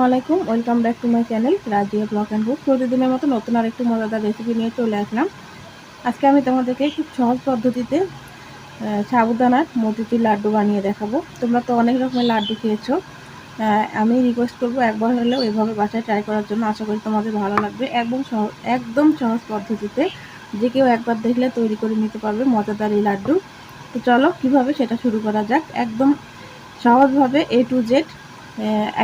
আসসালামাইকুম welcome back to my channel Razia blog and book. প্রতিদিনের মতো নতুন আরেকটু মজাদার রেসিপি নিয়ে চলে আসলাম। আজকে আমি তোমাদেরকে খুব সহজ পদ্ধতিতে সাবুদানার মতিচুর লাড্ডু বানিয়ে দেখাবো। তোমরা তো অনেক রকমের লাড্ডু খেয়েছো। আমি রিকোয়েস্ট করব একবার হলেও এভাবে বাসায় ট্রাই করার জন্য। আশা করি তোমাদের ভালো লাগবে। একদম সহজ একদম সহজ পদ্ধতিতে যে কেউ একবার দেখলে তৈরি করে নিতে পারবে মজাদার এই লাড্ডু। তো চলো, কীভাবে সেটা শুরু করা যাক? একদম সহজভাবে এ টু জেড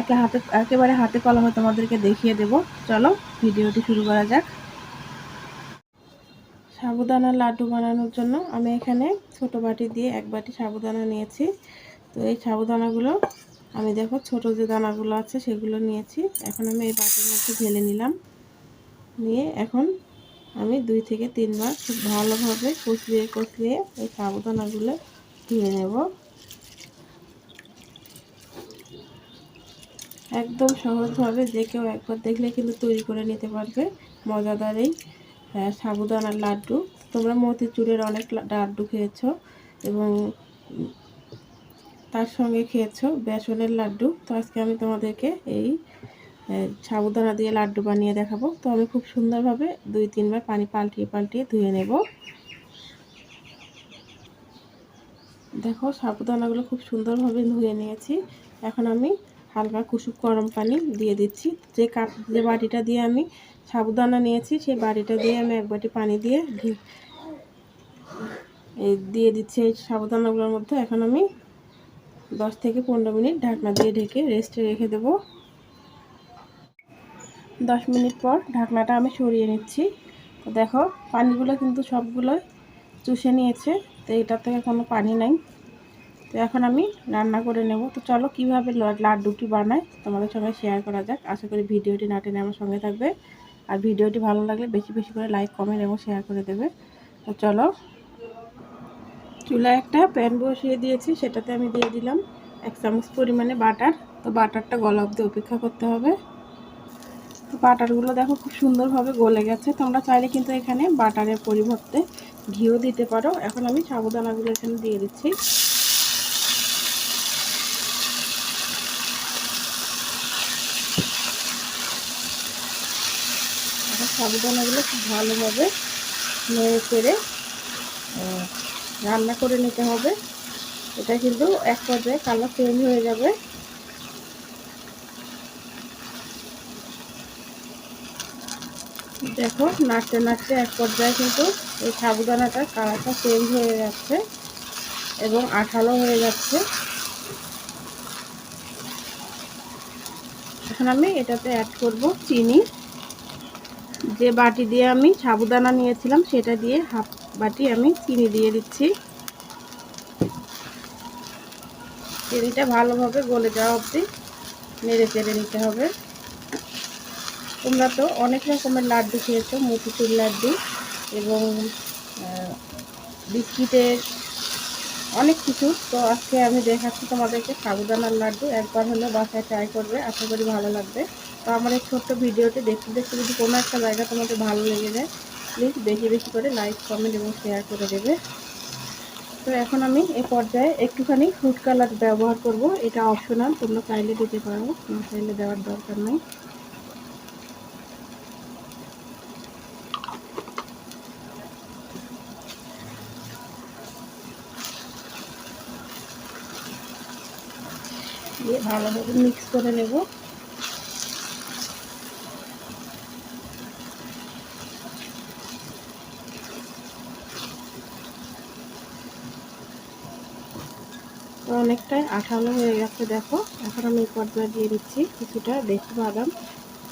একে হাতে, একেবারে হাতে কলমে তোমাদেরকে দেখিয়ে দেব। চলো, ভিডিওটি শুরু করা যাক। সাবুদানা লাড্ডু বানানোর জন্য আমি এখানে ছোট বাটি দিয়ে এক বাটি সাবুদানা নিয়েছি। তো এই সাবুদানাগুলো, আমি দেখো ছোট যে দানাগুলো আছে সেগুলো নিয়েছি। এখন আমি এই বাটির মধ্যে ঢেলে নিলাম। নিয়ে এখন আমি দুই থেকে তিনবার খুব ভালোভাবে কষলিয়ে কষলিয়ে এই সাবুদানাগুলো ধুয়ে নেব। একদম সহজভাবে যে কেউ একবার দেখলে কিন্তু তৈরি করে নিতে পারবে। মজাদার এই হ্যাঁ, সাবুদানার লাড্ডু। তোমরা মতিচুরের অনেক লাড্ডু খেয়েছ এবং তার সঙ্গে খেয়েছো বেসনের লাড্ডু। তো আজকে আমি তোমাদেরকে এই সাবুদানা দিয়ে লাড্ডু বানিয়ে দেখাবো। তো আমি খুব সুন্দরভাবে দুই তিনবার পানি পাল্টিয়ে পাল্টিয়ে ধুয়ে নেব। দেখো সাবুদানাগুলো খুব সুন্দরভাবে ধুয়ে নিয়েছি। এখন আমি হালকা কুসুম গরম পানি দিয়ে দিচ্ছি। যে কাপ, যে বাটিটা দিয়ে আমি সাবুদানা নিয়েছি, সেই বাটিটা দিয়ে আমি এক বাটি পানি দিয়ে এই দিয়ে দিচ্ছি এই সাবুদানাগুলোর মধ্যে। এখন আমি দশ থেকে পনেরো মিনিট ঢাকনা দিয়ে ঢেকে রেস্টে রেখে দেবো। দশ মিনিট পর ঢাকনাটা আমি সরিয়ে নিচ্ছি। তো দেখো, পানিগুলো কিন্তু সবগুলোই চুষে নিয়েছে, তো এটার থেকে কোনো পানি নাই। তো এখন আমি রান্না করে নেব। তো চলো কীভাবে লাড্ডুটি বানাই তোমাদের সঙ্গে শেয়ার করা যাক। আশা করি ভিডিওটি না টেনে আমার সঙ্গে থাকবে। আর ভিডিওটি ভালো লাগলে বেশি বেশি করে লাইক কমেন্ট এবং শেয়ার করে দেবে। তো চলো, চুলায় একটা প্যান বসিয়ে দিয়েছি, সেটাতে আমি দিয়ে দিলাম এক চামচ পরিমাণে বাটার। তো বাটারটা গলা অব্দি অপেক্ষা করতে হবে। তো বাটারগুলো দেখো খুব সুন্দরভাবে গলে গেছে। তোমরা চাইলে কিন্তু এখানে বাটারের পরিবর্তে ঘিও দিতে পারো। এখন আমি সাবুদানাগুলো এখানে দিয়ে দিচ্ছি। সাবুদানাগুলো খুব ভালোভাবে নেড়ে আহ, রান্না করে নিতে হবে। এটা কিন্তু এক পর্যায়ে কালার চেঞ্জ হয়ে যাবে। দেখো নাড়তে নাড়তে এক পর্যায়ে কিন্তু এই সাবুদানাটার কালারটা চেঞ্জ হয়ে যাচ্ছে এবং আঠালো হয়ে যাচ্ছে। এখন আমি এটাতে অ্যাড করব চিনি। যে বাটি দিয়ে আমি সাবুদানা নিয়েছিলাম, সেটা দিয়ে হাফ বাটি আমি চিনি দিয়ে দিচ্ছি। চিনিটা ভালোভাবে গলে যাওয়া অবধি নেড়ে চেড়ে নিতে হবে। তোমরা তো অনেক রকমের লাড্ডু খেয়েছো মতিচুর লাড্ডু এবং বিস্কিটের অনেক কিছু। তো আজকে আমি দেখাচ্ছি তোমাদেরকে সাবুদানার লাড্ডু। একবার হলে বাসায় ট্রাই করবে, আশা করি ভালো লাগবে। তো আমার এই ছোট্ট ভিডিওটি দেখতে দেখতে যদি কোনো একটা জায়গা তোমাদের ভালো লেগে যায় প্লিজ বেশি বেশি করে লাইক কমেন্ট এবং শেয়ার করে দেবে। তো এখন আমি এ পর্যায়ে একটুখানি ফুড কালার ব্যবহার করব। এটা অপশনাল তোমরা চাইলে দিতে পারো, না চাইলে দেওয়ার দরকার নেই। দিয়ে ভালোভাবে মিক্স করে নেব। অনেকটাই আঠালো হয়ে গেছে, দেখো। এখন আমি এই পর্যায়ে দিয়ে দিচ্ছি কিছুটা দেশি বাদাম।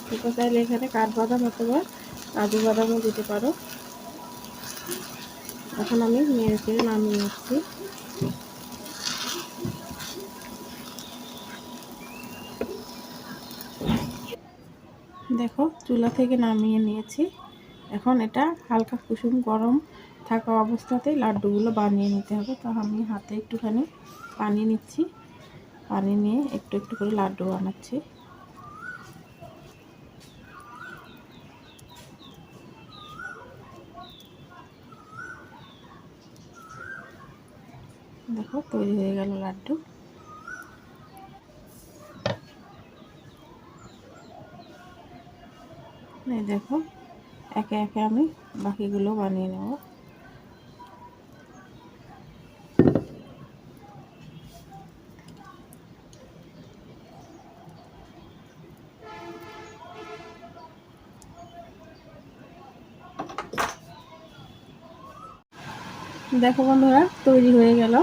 সেটা চাইলে এখানে কাঠবাদাম অথবা কাজু বাদামও দিতে পারো। এখন আমি চেড়ে নামিয়ে নিচ্ছি। দেখো, চুলা থেকে নামিয়ে নিয়েছি। এখন এটা হালকা কুসুম গরম থাকা অবস্থাতেই লাড্ডুগুলো বানিয়ে নিতে হবে। তো আমি হাতে একটুখানি পানি নিচ্ছি। পানি নিয়ে একটু একটু করে লাড্ডু বানাচ্ছি। দেখো, তৈরি হয়ে গেল লাড্ডু। এই দেখো, একে একে আমি বাকিগুলো বানিয়ে নেব। দেখো বন্ধুরা, তৈরি হয়ে গেল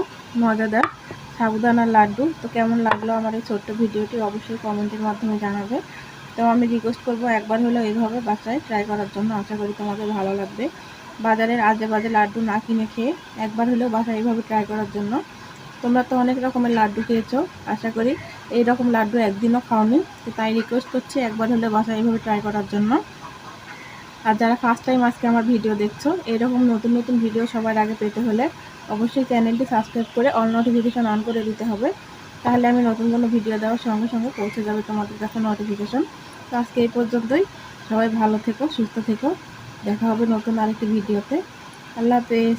মজাদার সাবুদানার লাড্ডু। তো কেমন লাগল আমার এই ছোট্ট ভিডিওটি অবশ্যই কমেন্টের মাধ্যমে জানাবে। তো আমি রিকোয়েস্ট করব একবার হলেও এইভাবে বাসায় ট্রাই করার জন্য। আশা করি তোমাদের ভালো লাগবে। বাজারের আজে বাজে লাড্ডু না কিনে খেয়ে একবার হলেও বাসায় এইভাবে ট্রাই করার জন্য। তোমরা তো অনেক রকমের লাড্ডু খেয়েছো, আশা করি এই রকম লাড্ডু একদিনও খাওনি। তো তাই রিকোয়েস্ট করছি একবার হলেও বাসায় এইভাবে ট্রাই করার জন্য। আর যারা ফার্স্ট টাইম আজকে আমার ভিডিও দেখছ এরকম নতুন নতুন ভিডিও সবার আগে পেতে হলে অবশ্যই চ্যানেলটি সাবস্ক্রাইব করে অল নোটিফিকেশান অন করে দিতে হবে। তাহলে আমি নতুন কোনো ভিডিও দেওয়ার সঙ্গে সঙ্গে পৌঁছে যাবে তোমাদের কাছে নোটিফিকেশন তো আজকে এই পর্যন্তই। সবাই ভালো থেকো, সুস্থ থেকো। দেখা হবে নতুন আরেকটি ভিডিওতে আল্লাহ হাফেজ।